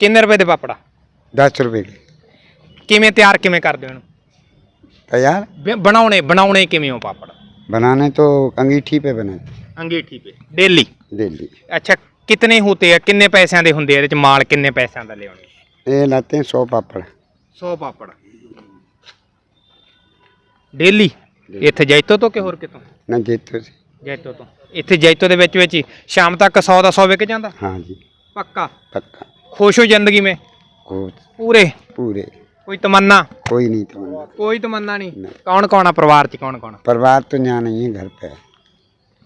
ਕਿੰਨੇ ਰੁਪਏ ਦੇ ਪਾਪੜ दस रुपए के ਕਿਵੇਂ ਤਿਆਰ ਕਿਵੇਂ ਕਰਦੇ ਹੋ ਇਹਨੂੰ तैयार ਬ- ਬਣਾਉਣੇ ਬਣਾਉਣੇ ਕਿਵੇਂ ਹੋ ਪਾਪੜ बनाने तो अंगीठी पे बनाते ਅੰਗੀਠੀ पे ਡੇਲੀ डेली ਅੱਛਾ ਕਿਤਨੇ ਹੁੰਦੇ ਆ ਕਿੰਨੇ ਪੈਸਿਆਂ ਦੇ ਹੁੰਦੇ ਆ ਇਹਦੇ ਚ ਮਾਲ ਕਿੰਨੇ ਪੈਸਿਆਂ ਦਾ ਲਿਆਉਣੇ ये लाते हैं सौ पापड़ 100 ਪਾਪੜ ਡੇਲੀ ਇੱਥੇ ਜੈਤੋ ਤੋਂ ਕਿ ਹੋਰ ਕਿਤੋਂ न जीतो से ਜੈਤੋ ਤੋਂ ਇੱਥੇ ਜੈਤੋ ਦੇ ਵਿੱਚ ਵਿੱਚ ਹੀ ਸ਼ਾਮ ਤੱਕ 100 ਦਾ 100 ਵਿਕ ਜਾਂਦਾ हाँ जी ਪੱਕਾ पक्का खुश हो जिंदगी में खुश पूरे पूरे कोई तमन्ना कोई नहीं तमन्ना कोई तमन्ना नहीं कौन कौन है परिवार च कौन कौन परिवार तो यहाँ नहीं है घर पे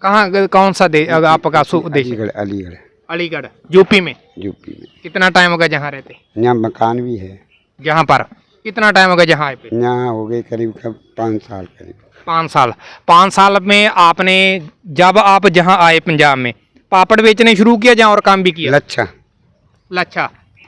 कहाँ कौन सा दे आपका देश अलीगढ़ अलीगढ़ यूपी में यूपी में कितना टाइम होगा जहाँ रहते यहाँ मकान भी है यहाँ पर कितना टाइम होगा जहाँ आए यहाँ हो गए करीब करीब पाँच साल करीब पाँच साल पाँच साल में आपने जब आप जहाँ आए पंजाब में पापड़ बेचने शुरू किया जहाँ और काम भी किया लच्छा लच्छा।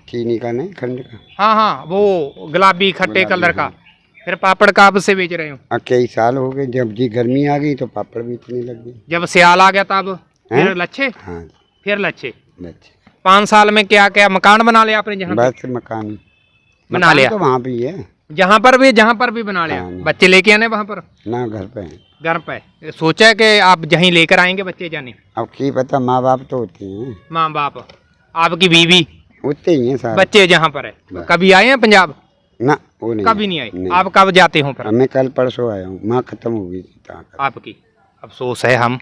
चीनी का नहीं खंड का। हाँ हाँ वो गुलाबी खट्टे कलर का। हाँ। फिर पापड़ कब से बेच रहे हो। कई साल हो गए जब जी गर्मी आ गई तो पापड़ बेचने लग गए। जब सियाल आ गया तब फिर लच्छे? हाँ फिर लच्छे। लच्छे। पाँच साल में क्या क्या मकान बना लिया आपने जहाँ बस मकान। बना लिया? तो वहाँ भी है जहाँ पर भी जहाँ पर भी बना लिया। हाँ, बच्चे लेके आने वहाँ पर? ना घर पे है। घर पे। सोचा है कि आप जहीं लेकर आएँगे बच्चे जाने? अब की पता माँ बाप तो होते हैं। माँ बाप। आपकी बीवी? होते ही हैं सारे बच्चे जहाँ पर है बस। कभी आए हैं पंजाब ना वो नहीं कभी नहीं आए आप कब जाते हो फिर मैं कल परसों आया हूँ माँ खत्म हो गई थी तहाँ का आपकी अफसोस है हम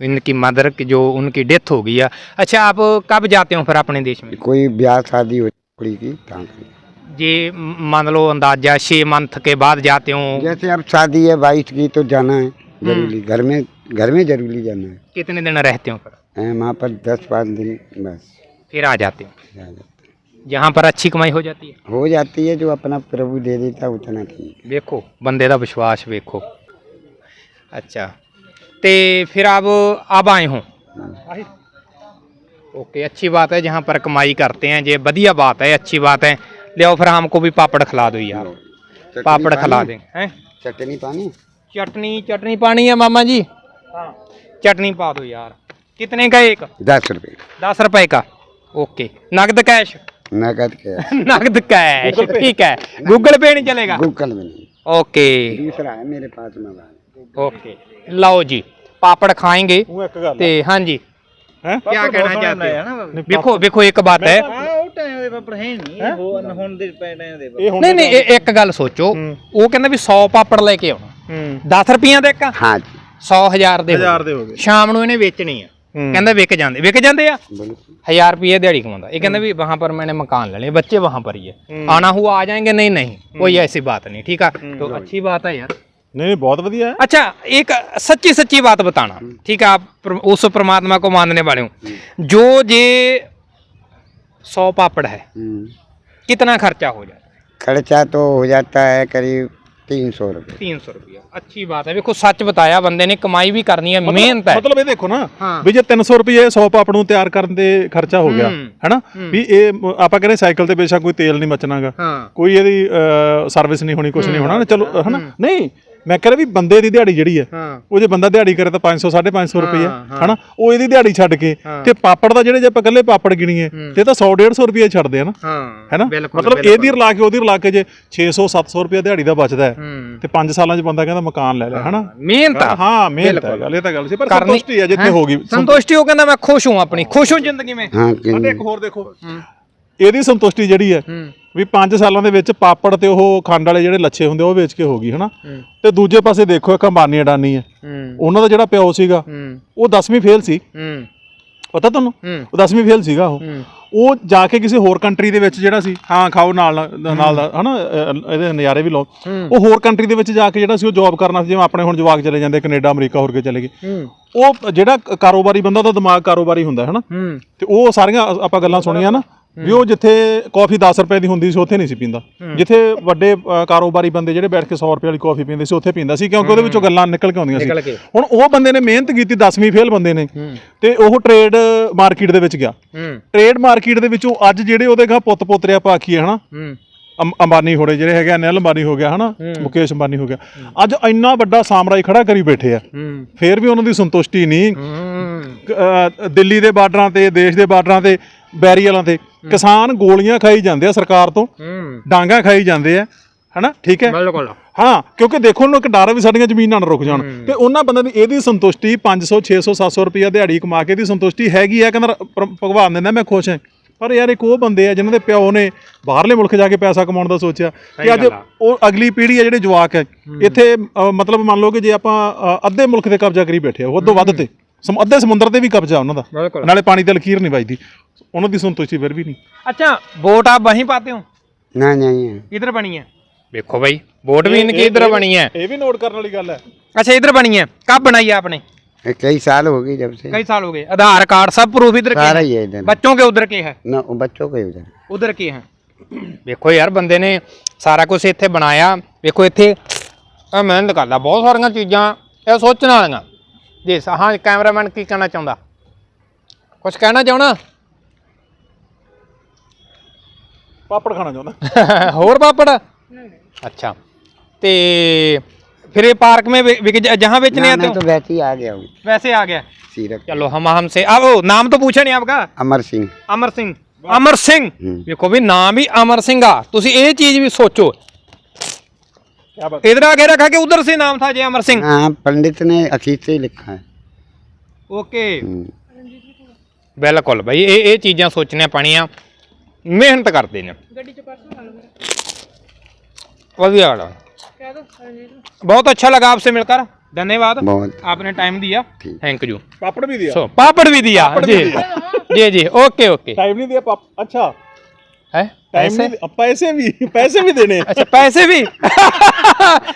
इनकी मदर की जो उनकी डेथ हो गई है अच्छा आप कब जाते हो फिर अपने देश में कोई ब्याह शादी हो कुड़ी की तहाँ का ये म- मान लो अंदाजा छः मंथ के बाद जाते हो जैसे अब शादी है बाईस की तो जाना है जरूरी घर में घर में जरूरी जाना है कितने दिन रहते हो फिर हैं, वहाँ पर दस पाँच दिन बस फिर आ जाते हो आ जाते जहाँ पर अच्छी कमाई हो जाती है हो जाती है जो अपना प्रभु दे देता है उतना ठीक ਵੇਖੋ ਬੰਦੇ ਦਾ ਵਿਸ਼ਵਾਸ ਵੇਖੋ ਅੱਛਾ ਤੇ फिर आप अब आए हो ओके अच्छी बात है जहाँ पर कमाई करते हैं ये बढ़िया बात है अच्छी बात है ले फिर हमको भी पापड़ खिला दो यार चटनी पापड़ खिला पानी? दें हैं चटनी पानी चटनी चटनी पानी है मामा जी चटनी पा दो यार कितने का एक दस रुपये दस रुपए का ਓਕੇ। ਨਗਦ ਕੈਸ਼ नगद ਕੈਸ਼ ਨਗਦ ਕੈਸ਼ ठीक है गूगल पे नहीं चलेगा गूगल में नहीं ओके दूसरा है मेरे पास मोबाइल ओके ਲਓ ਜੀ ਪਾਪੜ ਖਾਏਗੇ। ਤੇ ਹਾਂਜੀ। ਹੈ? ਕੀ ਕਹਿਣਾ ਚਾਹਤੇ? ਹੋ ਵੇਖੋ ਵੇਖੋ ਇੱਕ ਬਾਤ ਹੈ। ਉਹ ਟਾਈਮ ਦੇ ਪਾਪੜ ਹੈ ਨਹੀਂ ਉਹ ਹੁਣ ਦੇ ਟਾਈਮ ਦੇ ਨਹੀਂ ਨਹੀਂ ਇਹ ਇੱਕ ਗੱਲ ਸੋਚੋ। ਉਹ ਕਹਿੰਦਾ ਵੀ 100 ਪਾਪੜ ਲੈ ਕੇ ਆਉਣਾ। 10 ਰੁਪਈਆ ਦੇ ਇੱਕ? हाँ जी ਹਜ਼ਾਰ ਦੇ ਹੋ ਗਏ। ਸ਼ਾਮ ਨੂੰ ਇਹਨੇ ਵੇਚਣੀ ਆ। ਕਹਿੰਦਾ ਵਿਕ ਜਾਂਦੇ ਵਿਕ ਜਾਂਦੇ ਆ बोलो 1000 रुपये दिहाड़ी कमाता ये कहते भी वहां पर मैंने मकान ले लिए बच्चे वहां पर ही है आना हुआ आ जाएंगे नहीं नहीं कोई ऐसी बात नहीं ठीक है तो अच्छी बात है यार ਨਹੀਂ ਨਹੀਂ ਬਹੁਤ ਵਧੀਆ ਹੈ अच्छा एक सच्ची सच्ची बात बताना ठीक है आप प्र- उस परमात्मा को मानने वाले हो जो ये सौ पापड़ है हम्म। कितना खर्चा हो जाता है खर्चा तो हो जाता है करीब तीन सौ रुपये तीन सौ रुपया अच्छी बात है देखो सच बताया बंदे ने कमाई भी करनी है मेहनत है ਮਤਲਬ ਇਹ ਦੇਖੋ ਨਾ ਹਾਂ। ਵੀ ਜੇ 300 ਰੁਪਏ 100 ਪਾਪੜ ਨੂੰ ਤਿਆਰ ਕਰਨ ਦੇ ਖਰਚਾ ਹੋ ਗਿਆ ਹੂੰ। ਹੈਨਾ ਵੀ ਇਹ ਮ- ਆਪਾਂ ਕਹਿੰਦੇ ਸਾਈਕਲ ਤੇ ਬੇਸ਼ੱਕ ਕੋਈ ਤੇਲ ਨਹੀਂ ਮਚਣਾਗਾ हाँ ਕੋਈ ਇਹਦੀ ਸਰਵਿਸ ਨਹੀਂ ਹੋਣੀ ਕੁਝ ਨਹੀਂ ਹੋਣਾ ਚਲੋ ਹਨਾ ਨਹੀਂ ਮੈਂ ਕਹਿੰਦਾ ਵੀ ਬੰਦੇ ਦੀ ਦਿਹਾੜੀ ਜਿਹੜੀ ਹੈ। ਉਹ ਜੇ ਬੰਦਾ ਦਿਹਾੜੀ ਕਰੇ ਤਾਂ 500 550 ਰੁਪਏ ਹਨਾ? ਉਹ ਇਹਦੀ ਦਿਹਾੜੀ ਛੱਡ ਕੇ ਤੇ ਪਾਪੜ ਦਾ ਜਿਹੜੇ ਜੇ ਆਪਾਂ ਇਕੱਲੇ ਪਾਪੜ ਗਿਣੀਏ ਤੇ ਤਾਂ 100 150 ਰੁਪਏ ਛੱਡਦੇ ਹਨ ਹਾਂ ਹੈਨਾ? ਮਤਲਬ ਇਹਦੀ ਰਲਾ ਕੇ ਉਹਦੀ ਰਲਾ ਕੇ ਜੇ 600 700 ਰੁਪਏ ਦਿਹਾੜੀ ਦਾ ਬਚਦਾ ਹੈ ਤੇ 5 ਸਾਲਾਂ 'ਚ ਬੰਦਾ ਕਹਿੰਦਾ ਮਕਾਨ ਲੈ ਲਿਆ ਹਨਾ? ਮਿਹਨਤ ਹਾਂ ਮਿਹਨਤ ਹੈ ਗੱਲ ਇਹ ਤਾਂ ਗੱਲ ਸੀ ਪਰ ਸੰਤੁਸ਼ਟੀ ਹੈ ਜਿੱਥੇ ਹੋ? ਗਈ ਸੰਤੁਸ਼ਟੀ ਉਹ ਕਹਿੰਦਾ ਮੈਂ ਖੁਸ਼ ਹਾਂ ਆਪਣੀ ਖੁਸ਼ ਹਾਂ ਜ਼ਿੰਦਗੀ ਮੇਂ ਹਾਂ ਇੱਕ ਹੋਰ ਦੇਖੋ। ਇਹਦੀ ਸੰਤੁਸ਼ਟੀ ਜਿਹੜੀ ਹੈ ਵੀ 5 ਸਾਲਾਂ ਦੇ ਵਿੱਚ ਪਾਪੜ ਤੇ ਉਹ ਖੰਡ ਵਾਲੇ ਜਿਹੜੇ ਲੱਛੇ ਹੁੰਦੇ ਉਹ ਵੇਚ ਕੇ ਹੋ ਗਈ ਹਨਾ? ਤੇ ਦੂਜੇ ਪਾਸੇ ਦੇਖੋ ਇੱਕ ਅੰਬਾਨੀ ਅਡਾਨੀ ਹੈ। ਉਹਨਾਂ ਦਾ ਜਿਹੜਾ ਪਿਓ ਸੀਗਾ ਉਹ 10ਵੀਂ ਫੇਲ ਸੀ। ਪਤਾ ਤੁਹਾਨੂੰ? ਉਹ 10ਵੀਂ ਫੇਲ ਸੀਗਾ ਉਹ। ਉਹ ਜਾ ਕੇ ਕਿਸੇ ਹੋਰ ਕੰਟਰੀ ਦੇ ਵਿੱਚ ਜਿਹੜਾ ਸੀ ਹਾਂ ਖਾਓ ਨਾਲ ਨਾਲ ਦਾ ਹਨਾ ਇਹਦੇ ਨਜ਼ਾਰੇ ਵੀ ਲਓ। ਉਹ ਹੋਰ ਕੰਟਰੀ ਦੇ ਵਿੱਚ ਜਾ ਕੇ ਜਿਹੜਾ ਸੀ ਉਹ ਜੌਬ ਕਰਨਾ ਸੀ ਜਿਵੇਂ ਆਪਣੇ ਹੁਣ ਜਵਾਕ ਚਲੇ ਜਾਂਦੇ ਕੈਨੇਡਾ ਅਮਰੀਕਾ ਹੋਰ ਕੇ ਚਲੇ ਗਏ। ਉਹ ਜਿਹੜਾ ਕਾਰੋਬਾਰੀ ਬੰਦਾ ਦਾ ਦਿਮਾਗ ਕਾਰੋਬਾਰੀ ਹੁੰਦਾ ਹੈ। ਹਨਾ ਤੇ ਉਹ ਸਾਰੀਆਂ ਆਪਾਂ ਗੱਲਾਂ ਸੁਣੀਆਂ ਨਾ। ਵੀ ਉਹ ਜਿੱਥੇ ਕਾਫੀ 10 ਰੁਪਏ ਦੀ ਹੁੰਦੀ ਸੀ ਉੱਥੇ ਨਹੀਂ ਸੀ ਪੀਂਦਾ। ਜਿੱਥੇ ਵੱਡੇ ਕਾਰੋਬਾਰੀ ਬੰਦੇ ਜਿਹੜੇ ਬੈਠ ਕੇ 100 ਰੁਪਏ ਵਾਲੀ ਕਾਫੀ ਪੀਂਦੇ ਸੀ ਉੱਥੇ ਪੀਂਦਾ ਸੀ ਕਿਉਂਕਿ ਉਹਦੇ ਵਿੱਚੋਂ ਗੱਲਾਂ ਨਿਕਲ ਕੇ ਆਉਂਦੀਆਂ ਸੀ। ਹੁਣ ਉਹ ਬੰਦੇ ਨੇ ਮਿਹਨਤ ਕੀਤੀ 10ਵੀਂ ਫੇਲ ਬੰਦੇ ਨੇ। ਤੇ ਉਹ ਟ੍ਰੇਡ ਮਾਰਕੀਟ ਦੇ ਵਿੱਚ ਗਿਆ। ਟ੍ਰੇਡ ਮਾਰਕੀਟ ਦੇ ਵਿੱਚੋਂ ਅੱਜ ਜਿਹੜੇ ਉਹਦੇ ਗਾ ਪੁੱਤ ਪੋਤਰਿਆ ਪਾਖੀ ਹੈ ਹਨਾ? ਅੰਬਾਨੀ ਹੋੜੇ ਜਿਹੜੇ ਹੈਗੇ ਅਨਿਲ ਅੰਬਾਨੀ ਹੋ ਗਿਆ ਹਨਾ? ਮੁਕੇਸ਼ ਅੰਬਾਨੀ ਹੋ ਗਿਆ। ਅੱਜ ਇੰਨਾ ਵੱਡਾ ਸਾਮਰਾਜ ਖੜਾ ਕਰੀ ਬੈਠੇ ਆ। ਫੇਰ ਵੀ ਉਹਨਾਂ ਦੀ ਸੰਤੁਸ਼ਟੀ ਨਹੀਂ। ਅ, ਦਿੱਲੀ ਦੇ ਬਾਰਡਰਾਂ ਤੇ ਦੇਸ਼ ਦੇ ਬਾਰਡਰਾਂ ਤੇ ਬੈਰੀ ਵਾਲਾਂ ਤੇ ਕਿਸਾਨ ਗੋਲੀਆਂ ਖਾਈ ਜਾਂਦੇ ਆ ਸਰਕਾਰ ਤੋਂ। ਹੂੰ। ਡਾਂਗਾ ਖਾਈ ਜਾਂਦੇ ਆ ਹਨਾ? ਠੀਕ ਹੈ? ਬਿਲਕੁਲ। ਹਾਂ ਕਿਉਂਕਿ ਦੇਖੋ ਉਹਨੂੰ ਇੱਕ ਡਰ ਵੀ ਸਾਡੀਆਂ ਜ਼ਮੀਨਾਂ ਨਾ ਰੁਕ ਜਾਣ। ਤੇ ਉਹਨਾਂ ਬੰਦਿਆਂ ਦੀ ਇਹਦੀ ਸੰਤੁਸ਼ਟੀ 500 600 700 ਰੁਪਇਆ ਦਿਹਾੜੀ ਕਮਾ ਕੇ ਦੀ ਸੰਤੁਸ਼ਟੀ ਹੈਗੀ ਹੈ ਕਹਿੰਦਾ ਪ- ਭਗਵਾਨ ਦਿੰਦਾ ਮੈਂ ਖੁਸ਼ ਹਾਂ। ਪਰ ਯਾਰ ਇੱਕ ਉਹ ਬੰਦੇ ਆ ਜਿਨ੍ਹਾਂ ਦੇ ਪਿਓ ਨੇ ਬਾਹਰਲੇ ਮੁਲਕ ਜਾ ਕੇ ਪੈਸਾ ਕਮਾਉਣ ਦਾ ਸੋਚਿਆ ਕਿ ਅੱਜ ਗੱਲ ਆ। ਉਹ ਅਗਲੀ ਪੀੜ੍ਹੀ ਹੈ ਜਿਹੜੇ ਜਵਾਕ ਹੈ। ਇੱਥੇ ਅ, ਮਤਲਬ ਮੰਨ ਲਓ ਕਿ ਜੇ ਆਪਾਂ ਅ, ਅੱਧੇ ਮੁਲਕ ਤੇ ਕਬਜ਼ਾ ਕਰੀ ਬੈਠੇ ਆ ਉਹ ਤੋਂ ਵੱਧ ਤੇ। ਸਮ ਅੱਧੇ ਸਮੁੰਦਰ ਤੇ ਵੀ ਕਬਜ਼ਾ ਉਹਨਾਂ ਦਾ। ਨਾਲੇ ਪਾਣੀ ਤੇ ਲਕੀਰ ਨਹੀਂ ਵੱਜਦੀ। ਉਹਨਾਂ ਦੀ ਸੰਤੁਸ਼ਟੀ ਫਿਰ ਵੀ ਨਹੀਂ। अच्छा वोट आप वहीं पाते हो नहीं नहीं है किधर बनी ਵੇਖੋ ਭਾਈ ਵੋਟ ਵੀ ਇਨਕੀ ਇਧਰ ਬਣੀ ਹੈ? ਇਹ ਵੀ ਨੋਟ ਕਰਨ ਵਾਲੀ ਗੱਲ ਹੈ। अच्छा इधर बनी है कब बनाई है आपने ये कई साल हो गए जब से कई साल हो गए आधार कार्ड सब प्रूफ इधर के सारा हैं। ही है इधर बच्चों के उधर के है ना वो बच्चों का ਵੇਖੋ ਯਾਰ ਬੰਦੇ ਨੇ ਸਾਰਾ ਕੁਝ ਇੱਥੇ ਬਣਾਇਆ। ਵੇਖੋ ਇੱਥੇ ਇਹ ਮਿਹਨਤ ਕਰਦਾ ਬਹੁਤ ਸਾਰੀਆਂ ਚੀਜ਼ਾਂ ਇਹ ਸੋਚਣ ਵਾਲੀਆਂ। ਜੀ ਸ- ਹਾਂ ਕੈਮਰਾਮੈਨ ਕੀ ਕਹਿਣਾ ਚਾਹੁੰਦਾ ਕੁਝ ਕਹਿਣਾ ਚਾਹਣਾ ਪਾਪੜ ਖਾਣਾ ਚਾਹੁੰਦਾ ਹੋਰ ਪਾਪੜ अच्छा ਤੇ फिर ये पार्क में बिक- बिक जहाँ बेचने ना, आते मैं हो तो वैसे ही आ गया हूँ वैसे आ गया सीरत चलो हम हमसे अब ओ, नाम तो पूछा नहीं आपका अमर सिंह ਅਮਰ ਸਿੰਘ ਅਮਰ ਸਿੰਘ ਹੂੰ। ਵੇਖੋ ਵੀ ਨਾਮ ਵੀ ਅਮਰ ਸਿੰਘ ਆ ਤੁਸੀਂ ਇਹ ਚੀਜ਼ ਵੀ ਸੋਚੋ ਕੀ ਬਾਤ इधर आगे रखा कि उधर से नाम था जय अमर सिंह हाँ पंडित ने अखीर से ही लिखा है ਓਕੇ हम्म। ਬਿਲਕੁਲ ਬਈ ਇਹ ਇਹ ਚੀਜ਼ਾਂ ਸੋਚਣੀਆਂ ਪੈਣੀਆਂ ਮਿਹਨਤ ਕਰਦੇ ਨੇ ਗੱਡੀ ਚ ਪਰਸੋਂ ਵਧੀਆ ਵਾਲਾ बहुत अच्छा लगा आपसे मिलकर धन्यवाद बहुत आपने टाइम दिया ठीक। थैंक यू ਪਾਪੜ ਵੀ ਦਿਆ सो पापड़ भी दिया जी जी जी ओके ओके ਟਾਈਮ ਨਹੀਂ ਦਿਆ ਪਾਪ ਅੱਛਾ है ਟਾਈਮ पैसे ਨਹੀਂ ਪੈਸੇ ਵੀ ਪੈਸੇ ਵੀ ਦੇਣੇ ਆ अच्छा पैसे भी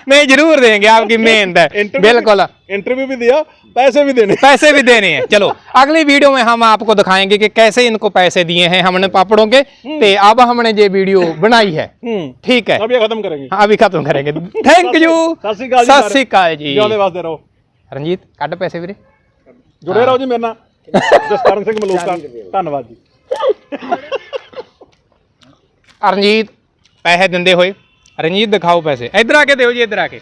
नहीं जरूर देंगे आपकी मेहनत है Interview बिल्कुल इंटरव्यू भी दिया पैसे भी देने पैसे भी देने हैं चलो अगली वीडियो में हम आपको दिखाएंगे कि कैसे इनको पैसे दिए हैं हमने पापड़ों के ते अब हमने ये वीडियो बनाई है हम्म ठीक है अब ये खत्म करेंगे हाँ, अभी खत्म करेंगे थैंक यू ਸਤਿ ਸ਼੍ਰੀ ਅਕਾਲ ਜੀ सत श्री अकाल जी ਜਿਉਂਦੇ ਵਾਸਤੇ ਰਹੋ ਰਣਜੀਤ ਕੱਢ ਪੈਸੇ ਵੀਰੇ ਜੁੜੇ ਰਹੋ ਜੀ ਮੇਰੇ ਨਾਲ ਜਸਕਰਨ ਸਿੰਘ ਮਲੂਕਾ ਧੰਨਵਾਦ ਜੀ ਰਣਜੀਤ ਪੈਸੇ ਦਿੰਦੇ ਹੋਏ। ਰਣਜੀਤ ਦਿਖਾਓ ਪੈਸੇ। ਇੱਧਰ ਆ ਕੇ ਦਿਓ ਜੀ ਇੱਧਰ ਆ ਕੇ।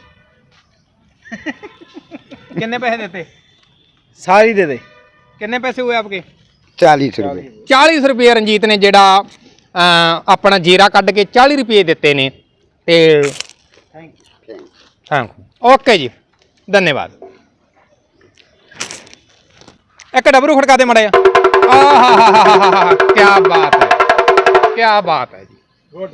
ਕਿੰਨੇ ਪੈਸੇ ਦਿੱਤੇ? ਸਾਰੀ ਦੇ ਦੇ। ਕਿੰਨੇ ਪੈਸੇ ਹੋਏ ਆਪਕੇ? 40 ਰੁਪਏ। 40 ਰੁਪਏ ਰਣਜੀਤ ਨੇ ਜਿਹੜਾ ਆਪਣਾ ਜੀਰਾ ਕੱਢ ਕੇ 40 ਰੁਪਏ ਦਿੱਤੇ ਨੇ। ਤੇ ਥੈਂਕ ਯੂ। ਥੈਂਕ ਓਕੇ ਜੀ। ਧੰਨਵਾਦ। ਇੱਕ ਡਬਰੂ ਖੜਕਾ ਦੇ ਮੜਿਆ ਆਹ ਹਾ ਹਾ ਕੀ ਬਾਤ ਹੈ। ਕੀ ਬਾਤ ਹੈ ਜੀ। ਗੁੱਡ